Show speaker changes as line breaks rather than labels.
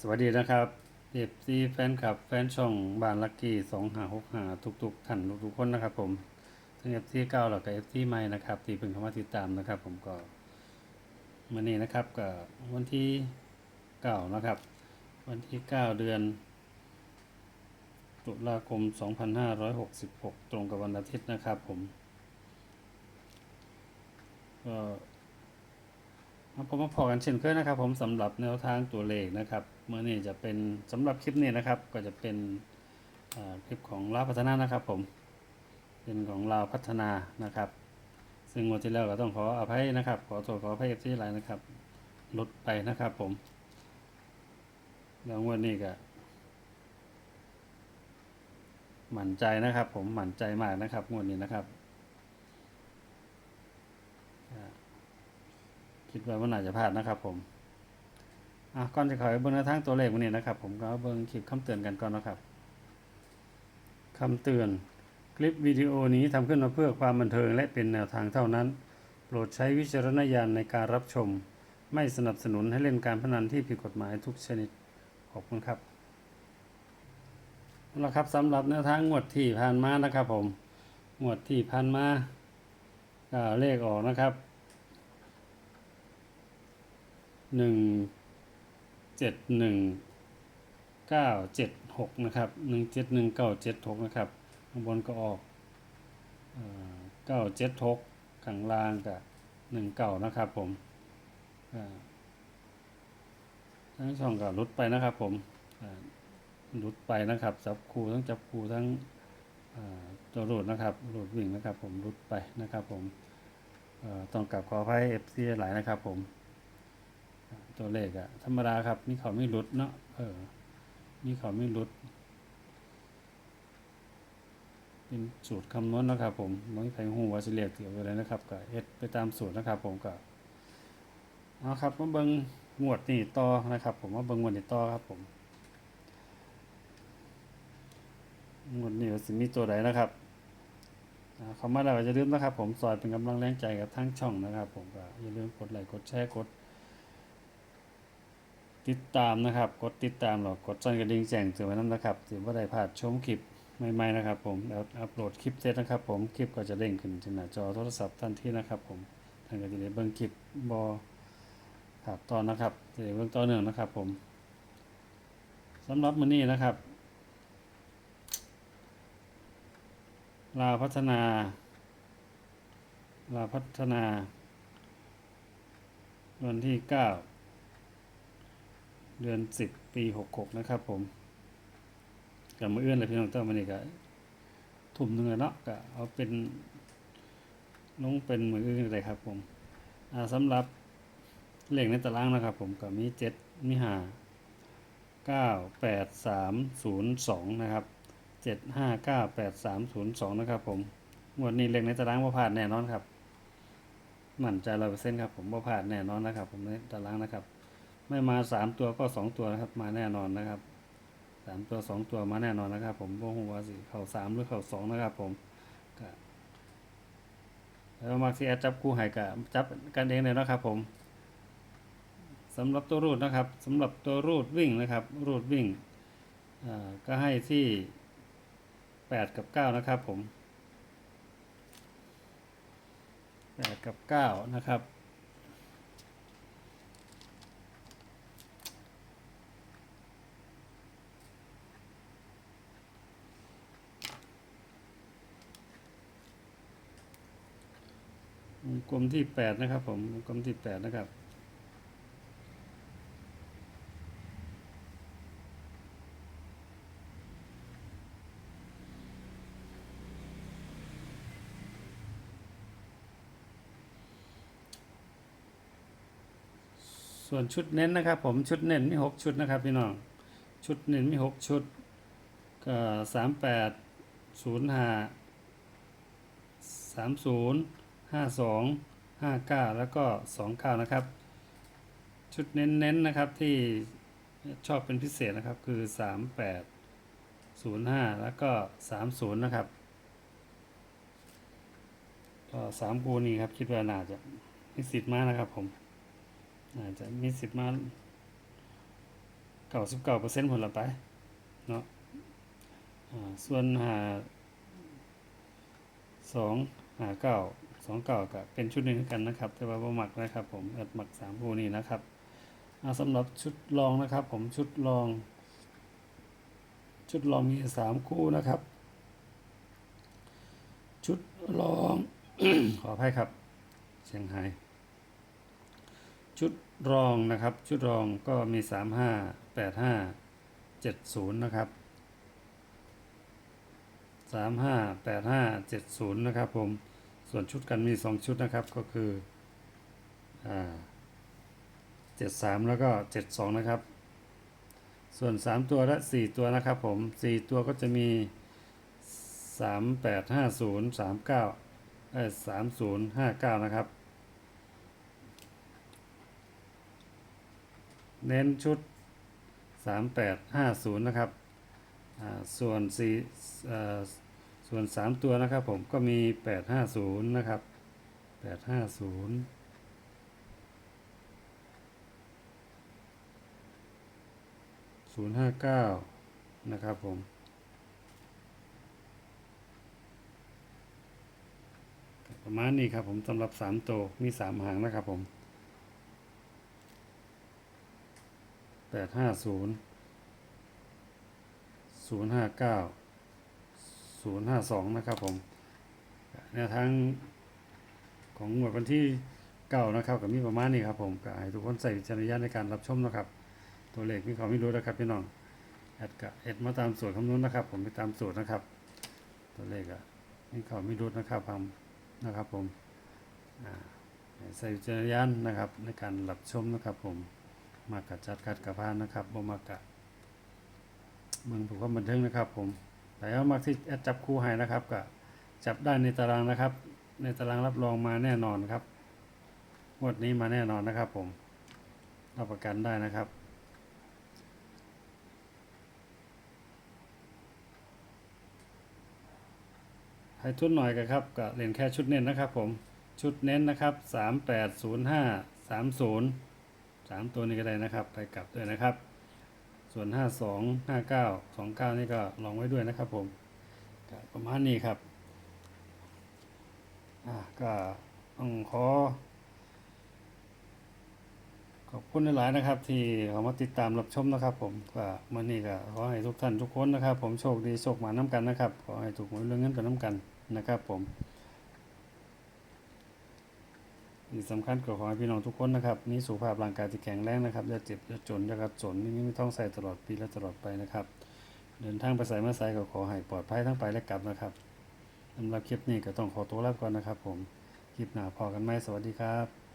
สวัสดีนะครับเอฟซีแฟนคลับ แฟนช่องบ้านลักกี้สองหาหกหาทุกๆท่านทุกๆคนนะครับผมทั้งเอฟซีเก้าแล้วก็เอฟซีใหม่นะครับที่เพิ่งเข้ามาติดตามนะครับ ผมก็มื่อนี้นะครับก็วันที่เก้านะครับ วันที่เก้าเดือน ตุลาคม2566ตรงกับวันอาทิตย์นะครับ ผมก็ มาพบมาพอกันเช่นเคยนะครับ ผมสำหรับแนวทางตัวเลขนะครับเมื่อนี้จะเป็นสำหรับคลิปนี้นะครับ ก็จะเป็นคลิปของลาวพัฒนานะครับ ผมเป็นของลาวพัฒนานะครับ ซึ่งงวดที่แล้วก็ต้องขออภัยนะครับ ขอโทษขออภัยที่หลายนะครับลดไปนะครับ ผมแล้วงวดนี้ก็หมั่นใจนะครับ ผมหมั่นใจมากนะครับงวดนี้นะครับอ่า คิดว่ามันอาจจะพลาดนะครับผมอะก่อนจะขอไปเบิ่งแนวทางตัวเลขวันนี้นะครับ ผมก็เบิ่งคลิปคำเตือนกันก่อนนะครับคำเตือน คลิปวิดีโอนี้ทำขึ้นมาเพื่อความบันเทิงและเป็นแนวทางเท่านั้น โปรดใช้วิจารณญาณในการรับชม ไม่สนับสนุนให้เล่นการพนันที่ผิดกฎหมายทุกชนิด ขอบคุณครับเอาละครับสำหรับแนวทางงวดที่ผ่านมานะครับ ผมงวดที่ผ่านมาเลขออกนะครับ หนึ่งเจ็ดหนึ่งเก้าเจ็ดหกนะครับหนึ่งเจ็ดหนึ่งเก้าเจ็ดหกนะครับข้างบนก็ออกเก้าเจ็ดหกข้างล่างกับหนึ่งเก้านะครับผมทั้งช่องก็ลดไปนะครับผมลุดไปนะครับจับคูทั้งจับคูทั้งตัวหลดนะครับโหลดวิ่งนะครับผมลุดไปนะครับผมต้องกลับขออภัยเอฟซีหลายนะครับผม ตัวเลขอะธรรมดาครับ นี่เขาไม่หลุดเนาะเออ นี่เขาไม่หลุด เป็นสูตรคำนวณนะครับ ผมไม่มีใครหูวาสิเรียกเกี่ยวอะไรนะครับก็เอ็ดไปตามสูตรนะครับ ผมก็เอาครับมาเบิ่งงวดนี่ต่อนะครับ ผมมาเบิ่งงวดนี่ต่อครับ ผมงวดนี้ว่สิมีตัวใดนะครับอ่าเขามาแล้วก็อย่าลืมนะครับ ผมซอยเป็นกำลังแรงใจกับทั้งช่องนะครับ ผมก็อย่าลืมกดไลค์กดแชร์กด ติดตามนะครับ กดติดตามหรอกกดสั่นกระดิ่งแจ้งเตือนไว้นั้นนะครับถือว่าได้พลาดชมคลิปใหม่ๆนะครับ ผมแล้วอัปโหลดคลิปเสร็จนะครับ ผมคลิปก็จะเด้งขึ้นที่หน้าจอโทรศัพท์ทันทีนะครับ ผมท่านก็จะได้เบิ่งคลิปบอครับตอนนะครับจะได้เบิ่งต่อเนื่องนะครับ ผมสำหรับมื้อนี้นะครับลาพัฒนาลาพัฒนา วันที่เก้า เดือนสิบปีหกหกนะครับผมกับมือเอื้อนเลยพี่น้องเต้ามันนี่ก็ทุ่มหนึ่งเนาะก็เอาเป็นลงเป็นมืออื่นเลยครับผมอ่าสำหรับเลขในตารางนะครับผมก็มีเจ็ดมีห้าเก้าแปดสามศูนย์สองนะครับเจ็ดห้าเก้าแปดสามศูนย์สองนะครับผมงวดนี้เลขในตารางว่าผ่านแน่นอนครับ มั่นใจร้อยเปอร์เซ็นต์ครับผมว่าผ่านแน่นอนนะครับผมในตารางนะครับ ไม่มาสามตัวก็สองตัวนะครับ มาแน่นอนนะครับสามตัวสองตัวมาแน่นอนนะครับ ผมโบหัวาสิเข่าสามหรือเข่าสองนะครับ ผมก็แล้วมาที่แอดจับคู่หายกับจับกันเองเลยนะครับ ผมสำหรับตัวรูดนะครับสำหรับตัวรูดวิ่งนะครับ รูดวิ่งก็ให้ที่แปดกับเก้านะครับ ผมแปดกับเก้านะครับ งกลมที่แปดนะครับ ผมวงกลมที่แปดนะครับส่วนชุดเน้นนะครับผมชุดเน้นมีหกชุดนะครับพี่น้องชุดเน้นมีหกชุดก็สามแปดศูนย์ห้าสามศูนย์ ห้าสองห้าเก้าแล้วก็สองเก้านะครับ ชุดเน้นๆนะครับที่ชอบเป็นพิเศษนะครับคือสามแปดศูนย์ห้าแล้วก็สามศูนย์นะครับก็สามคูนี้ครับคิดว่าน่าจะมีสิทธิ์มากนะครับผมอาจจะมีสิทธิ์มาก้าสิบเก้าเปอร์เซ็นต์ผลละไปเนาะส่วนหาสองหาเก้า สองเก้าก็เป็นชุดหนึ่งกันนะครับ แต่ว่าบ่มักนะครับ ผมแอดมักสามคู่นี้นะครับอ่าสำหรับชุดรองนะครับ ผมชุดรอง ชุดรองมีสามคู่นะครับ ชุดรองขออภัยครับเชียงไฮ้ชุดรองนะครับ ชุดรองก็มีสามห้าแปดห้าเจ็ดศูนย์นะครับสามห้าแปดห้าเจ็ดศูนย์นะครับผม ส่วนชุดกันมีสองชุดนะครับก็คือเจ็ดสามแล้วก็เจ็ดสองนะครับ ส่วนสามตัวและสี่ตัวนะครับผมสี่ตัวก็จะมีสามแปดห้าศูนย์สามเก้าสามศูนย์ห้าเก้านะครับ เน้นชุด 3850 นะครับส่วนสี่ ส่วน 3 ตัวนะครับผมก็มี 850 นะครับ 850 059 นะครับผม ประมาณนี้ครับผมสำหรับ 3 ตัวมี 3 หางนะครับผมแปดห้า ศูนย์ศูนย์ห้าสองนะครับผมแนวทางของหมวดวันที่เก้านะครับกับมีประมาณนี้ครับผมก็ให้ทุกคนใส่วิจรณญาในการรับชมนะครับ ตัวเลขมีเขาไม่รู้นะครับพี่น้องแอดกับแอดมาตามสูตรคำนวณนะครับ ผมไปตามสูตรนะครับ ตัวเลขอะมีเขาไม่รู้นะครับผมนะครับผมใส่วิจรณญาณนะครับ ในการรับชมนะครับผมมากัดจัดกัดกับพานนะครับบ่มากกะเมืองถูกความบันเทิงนะครับผม แต่เอามากที่แอดจับคู่ให้นะครับก็จับได้ในตารางนะครับ ในตารางรับรองมาแน่นอนครับงวดนี้มาแน่นอนนะครับ ผมรับประกันได้นะครับให้ทุนหน่อยกันครับก็เล่นแค่ชุดเน้นนะครับ ผมชุดเน้นนะครับสามแปดศูนย์ห้าสามศูนย์สามตัวนี้ก็ได้นะครับ ไปกลับด้วยนะครับ ส่วนห้าสองห้าเก้าสองเก้านี่ก็ลองไว้ด้วยนะครับผมประมาณนี้ครับก็ต้องขอ ขอบคุณหลายๆนะครับ ที่เขามาติดตามรับชมนะครับ ผมก็มื่อนี้ก็ขอให้ทุกท่านทุกคนนะครับ ผมโชคดีโชคหมาน้ำกันนะครับ ขอให้ถูกหวยเรื่องเงินไปน้ำกันนะครับ ผม ที่สำคัญก็ขอให้พี่น้องทุกคนนะครับ มีสุขภาพร่างกายที่แข็งแรงนะครับอย่าเจ็บอย่าจนอย่าขัดสนนี่ไม่ต้องใส่ตลอดปีและตลอดไปนะครับ เดินทางไปใส่มาใส่ก็ขอให้ปลอดภัยทั้งไปและกลับนะครับสำหรับคลิปนี้ก็ต้องขอตัวลาไปก่อนนะครับ ผมคลิปหน้าพอกันไหมสวัสดีครับ